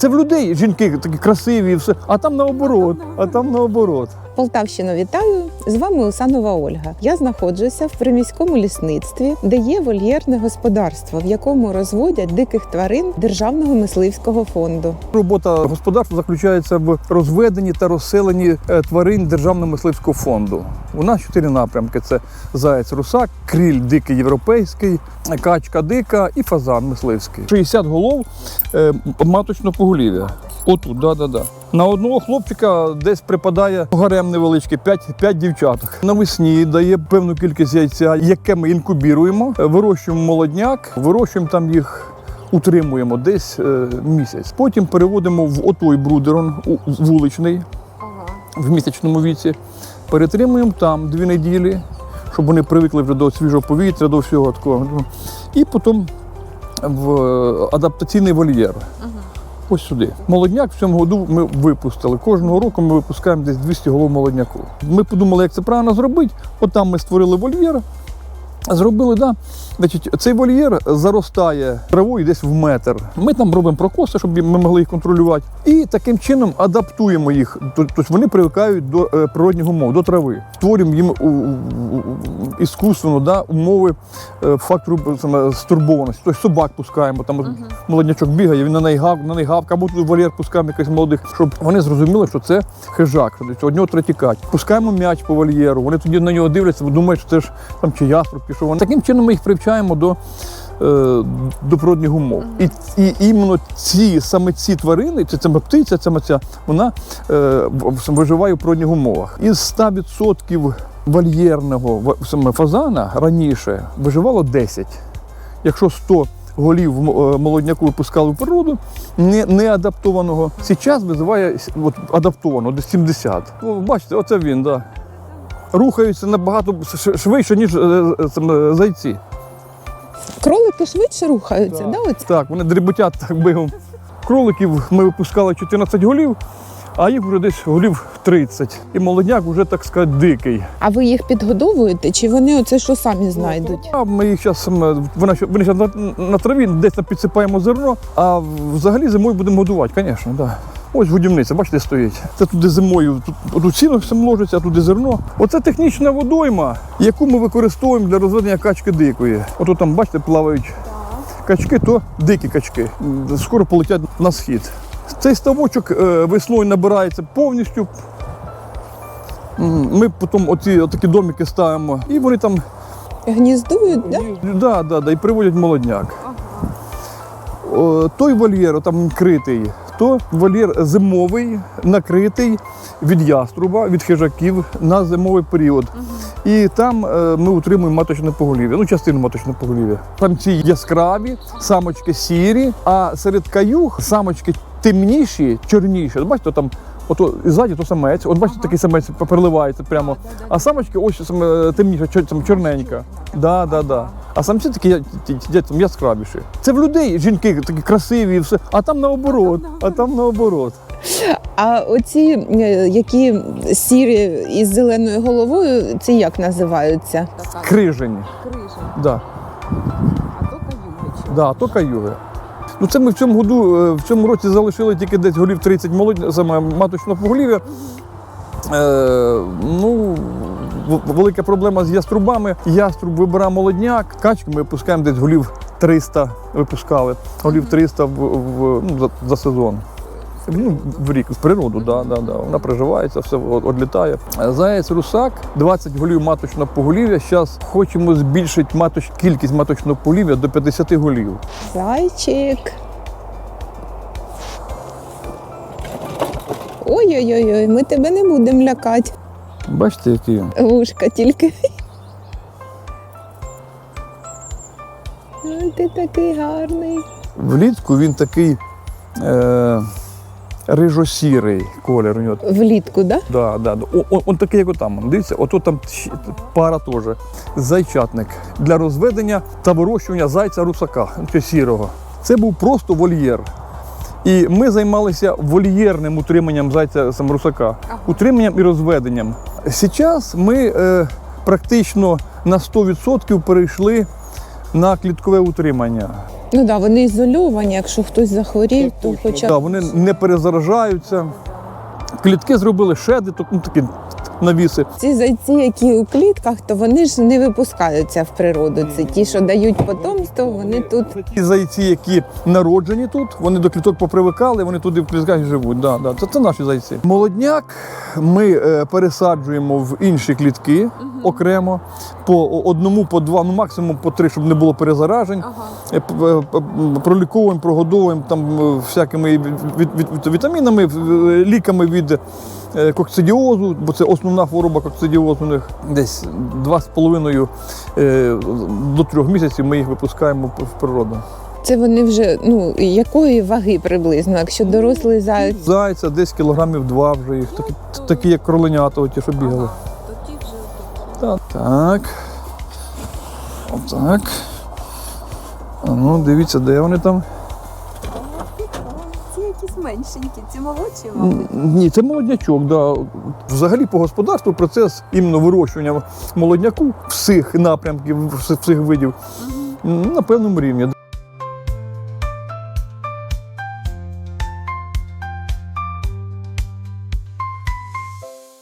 Це в людей жінки такі красиві, і все, а там наоборот, а там наоборот. Полтавщину вітаю! З вами Усанова Ольга. Я знаходжуся в приміському лісництві, де є вольєрне господарство, в якому розводять диких тварин Державного мисливського фонду. Робота господарства заключається в розведенні та розселенні е, тварин Державного мисливського фонду. У нас чотири напрямки: це заєць русак, кріль дикий європейський, качка дика і фазан мисливський. 60 голов е, маточного поголів'я. Отут, да, да, да. На одного хлопчика десь припадає гарем невеличкий, 5, 5 дівчаток. Навесні дає певну кількість яйця, яке ми інкубіруємо, вирощуємо молодняк, вирощуємо там їх утримуємо десь е, місяць. Потім переводимо в отой брудерон у- вуличний в місячному віці. Перетримуємо там дві неділі, щоб вони привикли вже до свіжого повітря, до всього такого. Ну, І потім в е, адаптаційний вольєр. Ось сюди. Молодняк в цьому году ми випустили. Кожного року ми випускаємо десь 200 голов молодняку. Ми подумали, як це правильно зробити. От там ми створили вольєр. Зробили, да. Значить, цей вольєр заростає травою десь в метр. Ми там робимо прокоси, щоб ми могли їх контролювати. І таким чином адаптуємо їх. Тобто вони привикають до е, природних умов, до трави. Створюємо їм іскусственно да, умови е, фактору саме, стурбованості. Тобто собак пускаємо, там от молоднячок бігає, він на неї гав, на неї гавка, або тут вольєр пускаємо якихось молодих, щоб вони зрозуміли, що це хижак, тобто від нього треба. Пускаємо м'яч по вольєру, вони тоді на нього дивляться, бо думають, що це ж там чи яструб пішов. Вони- Таким чином ми їх привчаємо до. е, До природних умов. І, і іменно ці саме ці тварини, це саме птиця, саме ця, вона е, виживає в природних умовах. Із 100% вольєрного саме фазана раніше виживало 10. Якщо 100 голів е, молодняку випускали в природу, не, не адаптованого, зараз визиває от, адаптованого, десь 70. О, бачите, оце він, да. Рухаються набагато швидше, ніж е, е, зайці. Кролики швидше рухаються, Так. да? Так, вони дріботять так бігом. Кроликів ми випускали 14 голів, а їх вже десь голів 30. І молодняк вже, так сказати, дикий. А ви їх підгодовуєте, чи вони оце що самі знайдуть? А ми їх зараз вони зараз на, на траві десь підсипаємо зерно, а взагалі зимою будемо годувати, звісно, да. Ось годівниця, бачите, стоїть. Це туди зимою, тут, тут сіно все мложиться, а туди зерно. Оце технічна водойма, яку ми використовуємо для розведення качки дикої. Ото там, бачите, плавають качки, то дикі качки. Скоро полетять на схід. Цей ставочок е, весною набирається повністю. Ми потім оці отакі домики ставимо, і вони там Гніздують, да? Да, да, да, і приводять молодняк. О, той вольєр там критий, то вольєр зимовий, накритий від яструба, від хижаків на зимовий період. І там е, ми утримуємо маточне поголів'я, ну частину маточного поголів'я. Там ці яскраві, самочки сірі, а серед каюх самочки темніші, чорніші. Бачите, там ото і ззаді то самець, от бачите, такий самець переливається прямо. А самочки ось саме темніша, чор- чорненька. Да, да, да. А самці такі там яскравіші. Це в людей жінки такі красиві, і все, а там наоборот. А там наоборот. А оці, е, які сірі із зеленою головою, це як називаються? Крижені. Да. Да, то каюги. Ну це ми в цьому году, е, в цьому році залишили тільки десь голів 30 молодь, саме маточного поголів'я. Е, ну, велика проблема з яструбами. Яструб вибирає молодняк, качки ми випускаємо десь голів 300 випускали. Голів 300 в, в, ну, за, за сезон. Ну, в рік, в природу, да, да, да. вона приживається, все одлітає. Заєць русак, 20 голів маточного поголів'я. Зараз хочемо збільшити маточ, кількість маточного поголів'я до 50 голів. Зайчик. Ой-ой-ой, ми тебе не будемо лякати. Бачите, який? Вушка тільки. Ой, ти такий гарний. Влітку він такий е, рижосірий колір у нього. Влітку, да? Да, да. О, о, он такий, як отам. Дивіться, ото там щ- пара теж. Зайчатник для розведення та вирощування зайця русака, чи сірого. Це був просто вольєр. І ми займалися вольєрним утриманням зайця сам русака, утриманням і розведенням. Зараз ми е, практично на 100% перейшли на кліткове утримання. Ну да, вони ізольовані. Якщо хтось захворів, то хоча Да, вони не перезаражаються. Клітки зробили шеди, ну, такі навіси. ці зайці, які у клітках, то вони ж не випускаються в природу. Це ті, що дають потомство, вони тут. Ті зайці, які народжені тут, вони до кліток попривикали, вони туди в клітках і живуть. Да, да. Це, це наші зайці. Молодняк ми е, пересаджуємо в інші клітки окремо, по одному, по два, ну максимум по три, щоб не було перезаражень. Е, п- е, м, Проліковуємо, прогодовуємо там е, всякими вітамінами, е, ліками від е, кокцидіозу, бо це основна хвороба кокцидіозу. У них десь 2,5 е, до трьох місяців ми їх випускаємо в природу. Це вони вже ну якої ваги приблизно, якщо дорослий заяць. Зайця десь кілограмів два вже їх, такі, такі як кроленята, ті, що бігали. Так. так. Отак. А ну, дивіться, де вони там. Меншенькі, ці молодші, мабуть. Ні, це молоднячок. Да. Взагалі по господарству процес іменно вирощування молодняку всіх напрямків, всіх видів угу. на певному рівні.